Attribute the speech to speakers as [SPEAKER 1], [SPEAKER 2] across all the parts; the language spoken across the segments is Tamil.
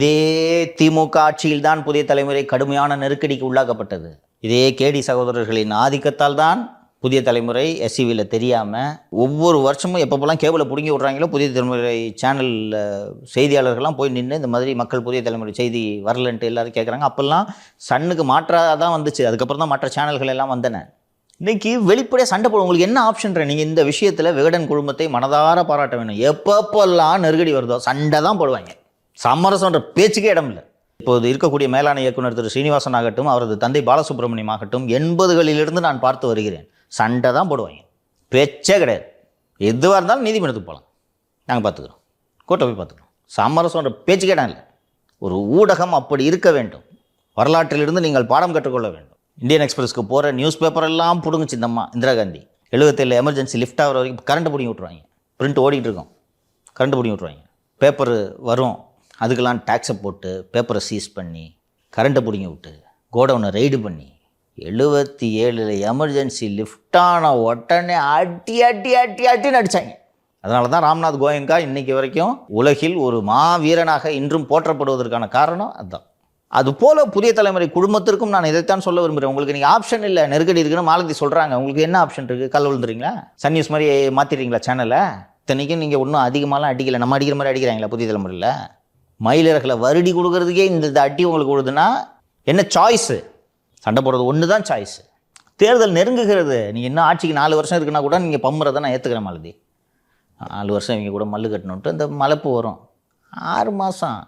[SPEAKER 1] இதே திமுக ஆட்சியில்தான் புதிய தலைமுறை கடுமையான நெருக்கடிக்கு உள்ளாக்கப்பட்டது. இதே கேடி சகோதரர்களின் ஆதிக்கத்தால் தான் புதிய தலைமுறை எஸ்சிவியில் தெரியாமல் ஒவ்வொரு வருஷமும் எப்பப்போலாம் கேபிளை பிடுங்கி விட்றாங்களோ புதிய தலைமுறை சேனலில் செய்தியாளர்கள்லாம் போய் நின்று இந்த மாதிரி மக்கள் புதிய தலைமுறை செய்தி வரலன்ட்டு எல்லாரும் கேட்குறாங்க அப்போல்லாம் சன்னுக்கு மாற்றாக தான் வந்துச்சு. அதுக்கப்புறம் தான் மற்ற சேனல்கள் எல்லாம் வந்தன. இன்றைக்கி வெளிப்படையாக சண்டை போடும் உங்களுக்கு என்ன ஆப்ஷன் நீங்கள் இந்த விஷயத்தில் விகடன் குழுமத்தை மனதார பாராட்ட வேணும். எப்பப்போல்லாம் நெருக்கடி வருதோ சண்டை தான் போடுவாங்க. சமரசம்ன்ற பேச்சுக்கே இடம் இல்லை இப்போது இருக்கக்கூடிய மேலாண் இயக்குனர் திரு ஸ்ரீனிவாசன் ஆகட்டும் அவரது தந்தை பாலசுப்ரமணியம் ஆகட்டும் எண்பதுகளிலிருந்து நான் பார்த்து வருகிறேன். சண்டை தான் போடுவாங்க. பேச்சே கிடையாது. எதுவாக இருந்தாலும் நீதிமன்றத்துக்கு போகலாம். நாங்கள் பார்த்துக்குறோம். கோர்ட்டை போய் பார்த்துக்குறோம். சமரசம்ன்ற பேச்சுக்கே இடம் இல்லை. ஒரு ஊடகம் அப்படி இருக்க வேண்டும். வரலாற்றிலிருந்து நீங்கள் பாடம் கற்றுக்கொள்ள வேண்டும். இந்தியன் எக்ஸ்பிரஸ்க்கு போகிற நியூஸ் பேப்பர் எல்லாம் பிடுங்குச்சு இந்தம்மா இந்திரா காந்தி. எழுபத்தேழு எமர்ஜென்சி லிஃப்ட் ஆகிற வரைக்கும் கரண்ட் பிடிங்கி விட்ருவாங்க பிரிண்ட் ஓடிட்டு இருக்கோம். கரண்ட் பிடிங்கி விட்ருவாங்க பேப்பர் வரும். அதுக்கெல்லாம் டேக்ஸை போட்டு பேப்பரை சீஸ் பண்ணி கரண்ட்டை பிடிங்கி விட்டு கோடவுனை ரைடு பண்ணி எழுபத்தி ஏழில் எமர்ஜென்சி லிஃப்டான உடனே அட்டி அட்டி அட்டி அட்டின்னு அடித்தாங்க அதனால தான் ராம்நாத் கோயங்கா இன்றைக்கி வரைக்கும் உலகில் ஒரு மாவீரனாக இன்றும் போற்றப்படுவதற்கான காரணம் அதுதான் அதுபோல் புதிய தலைமுறை குடும்பத்திற்கும் நான் இதைத்தான் சொல்ல விரும்புகிறேன் உங்களுக்கு நீங்கள் ஆப்ஷன் இல்லை. நெருக்கடி இருக்குன்னு மாலதி சொல்கிறாங்க உங்களுக்கு என்ன ஆப்ஷன் இருக்குது கல் விழுந்துறீங்களா? சன் நியூஸ் மாதிரி மாற்றிடுறீங்களா சேனலை இத்தனைக்கும் நீங்கள் ஒன்றும் அதிகமாலாம் அடிக்கலை. நம்ம அடிக்கிற மாதிரி அடிக்கிறாங்களா புதிய தலைமுறையில்? மயிலிறகளை வருடி கொடுக்கறதுக்கே இந்த இந்த உங்களுக்கு கொடுதுன்னா என்ன சாய்ஸு சண்டை போடுறது ஒன்று தான் சாய்ஸு தேர்தல் நெருங்குகிறது. நீங்கள் இன்னும் ஆட்சிக்கு நாலு வருஷம் இருக்குன்னா கூட நீங்கள் பம்புறதை நான் ஏற்றுக்கிறேன் மலதி. நாலு வருஷம் இவங்க கூட மல்லு கட்டணுன்ட்டு இந்த மலைப்பு வரும். ஆறு மாதம்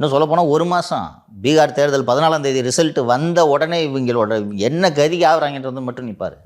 [SPEAKER 1] இன்னும் சொல்லப்போனால் ஒரு மாதம் பீகார் தேர்தல் பதினாலாம் தேதி ரிசல்ட் வந்த உடனே இவங்களோட என்ன கதிக்கு ஆகுறாங்கன்றது மட்டும் நிற்பார்